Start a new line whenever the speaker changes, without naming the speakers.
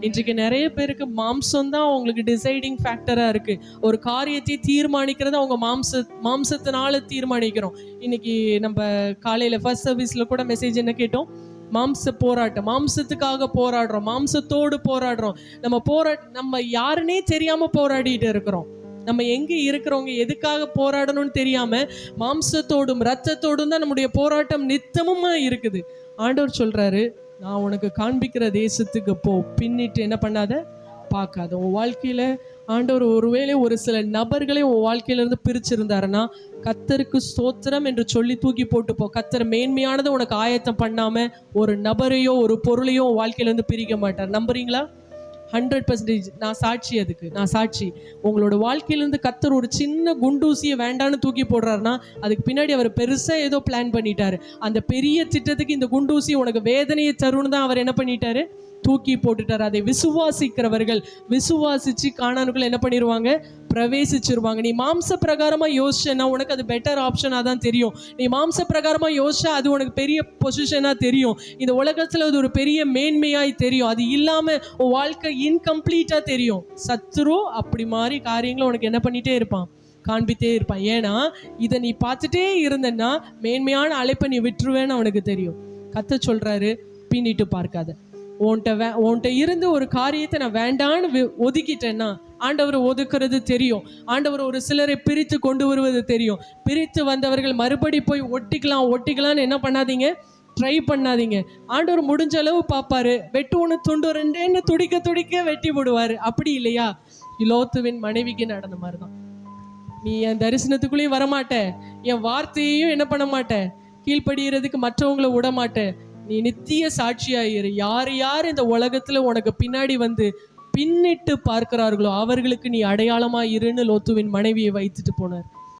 இன்றைக்கு நிறைய பேருக்கு மாம்சம் தான் அவங்களுக்கு டிசைடிங் ஃபேக்டரா இருக்கு. ஒரு காரியத்தை தீர்மானிக்கிறது அவங்க மாம்ச மாம்சத்தினால தீர்மானிக்கிறோம். இன்னைக்கு நம்ம காலையில ஃபர்ஸ்ட் சர்வீஸ்ல கூட மெசேஜ் என்ன கேட்டோம்? மாம்ச போராட்டம். மாம்சத்துக்காக போராடுறோம். மாம்சத்தோடு போராடுறோம். நம்ம போராட் நம்ம யாருன்னே தெரியாம போராடிட்டு இருக்கிறோம். நம்ம எங்க இருக்கிறவங்க எதுக்காக போராடணும்னு தெரியாம மாம்சத்தோடும் ரத்தத்தோடும் தான் நம்முடைய போராட்டம் நித்தமும் இருக்குது. ஆண்டவர் சொல்றாரு நான் உனக்கு காண்பிக்கிற தேசத்துக்கு போ. பின்னிட்டு என்ன பண்ணாத? பார்க்காத. உன் வாழ்க்கையில் ஆண்டவர் ஒருவேளை ஒரு சில நபர்களை உன் வாழ்க்கையிலேருந்து பிரிச்சிருந்தாருன்னா கத்தருக்கு ஸ்தோத்திரம் என்று சொல்லி தூக்கி போட்டு போ. கத்தர் மேன்மையானதை உனக்கு ஆயத்தம் பண்ணாமல் ஒரு நபரையோ ஒரு பொருளையோ உன் வாழ்க்கையிலேருந்து பிரிக்க மாட்டார். நம்புறீங்களா? ஹண்ட்ரட் பர்சன்டேஜ் நான் சாட்சி அதுக்கு. நான் சாட்சி. உங்களோட வாழ்க்கையிலேருந்து கத்தர் ஒரு சின்ன குண்டூசியை வேண்டான்னு தூக்கி போடுறாருன்னா அதுக்கு பின்னாடி அவர் பெருசாக ஏதோ பிளான் பண்ணிட்டாரு. அந்த பெரிய திட்டத்துக்கு இந்த குண்டூசி உனக்கு வேதனையை தருன்னு தான் அவர் என்ன பண்ணிட்டாரு? தூக்கி போட்டுட்டார். அதை விசுவாசிக்கிறவர்கள் விசுவாசிச்சு காணானுக்குள்ள என்ன பண்ணிடுவாங்க பிரவேசிச்சிருவாங்க. நீ மாம்ச பிரகாரமாக யோசிச்சேன்னா உனக்கு அது பெட்டர் ஆப்ஷனாக தான் தெரியும். நீ மாம்ச பிரகாரமாக யோசிச்சா அது உனக்கு பெரிய பொசிஷனாக தெரியும். இந்த உலகத்தில் அது ஒரு பெரிய மேன்மையாய் தெரியும். அது இல்லாமல் உன் வாழ்க்கை இன்கம்ப்ளீட்டாக தெரியும். சத்துரு அப்படி மாதிரி காரியங்களை உனக்கு என்ன பண்ணிட்டே இருப்பான்? காண்பித்தே இருப்பான். ஏன்னா இதை நீ பார்த்துட்டே இருந்தன்னா மேன்மையான அழைப்பை நீ விட்டுருவேன்னு அவனுக்கு தெரியும். கத்த சொல்றாரு பின்னிட்டு பார்க்காத. உன்கிட்ட வே உன்கிட்ட இருந்து ஒரு காரியத்தை நான் வேண்டான்னு ஒதுக்கிட்டேன்னா ஆண்டவர் ஒதுக்குறது தெரியும். ஆண்டவர் ஒரு சிலரை பிரித்து கொண்டு வருவது தெரியும். பிரித்து வந்தவர்கள் மறுபடி போய் ஒட்டிக்கலாம் ஒட்டிக்கலாம்னு என்ன பண்ணாதீங்க? ட்ரை பண்ணாதீங்க. ஆண்டவர் முடிஞ்ச அளவு பார்ப்பாரு. வெட்டு ஒன்று துண்டு ரெண்டேன்னு துடிக்க துடிக்க வெட்டி விடுவாரு. அப்படி இல்லையா? இலோத்துவின் மனைவிக்கு நடந்த மாதிரி தான் நீ என் தரிசனத்துக்குள்ளேயும் வரமாட்ட. என் வார்த்தையையும் என்ன பண்ண மாட்டேன் கீழ்ப்படுகிறதுக்கு மற்றவங்கள விட மாட்டேன் நீ நித்திய சாட்சியாயிரு யார் யார் இந்த உலகத்தில் உனக்கு பின்னாடி வந்து பின்னிட்டு பார்க்கிறார்களோ அவர்களுக்கு நீ அடையாளமாக இருன்னு லோத்துவின் மனைவியை வைத்துட்டு போனார்.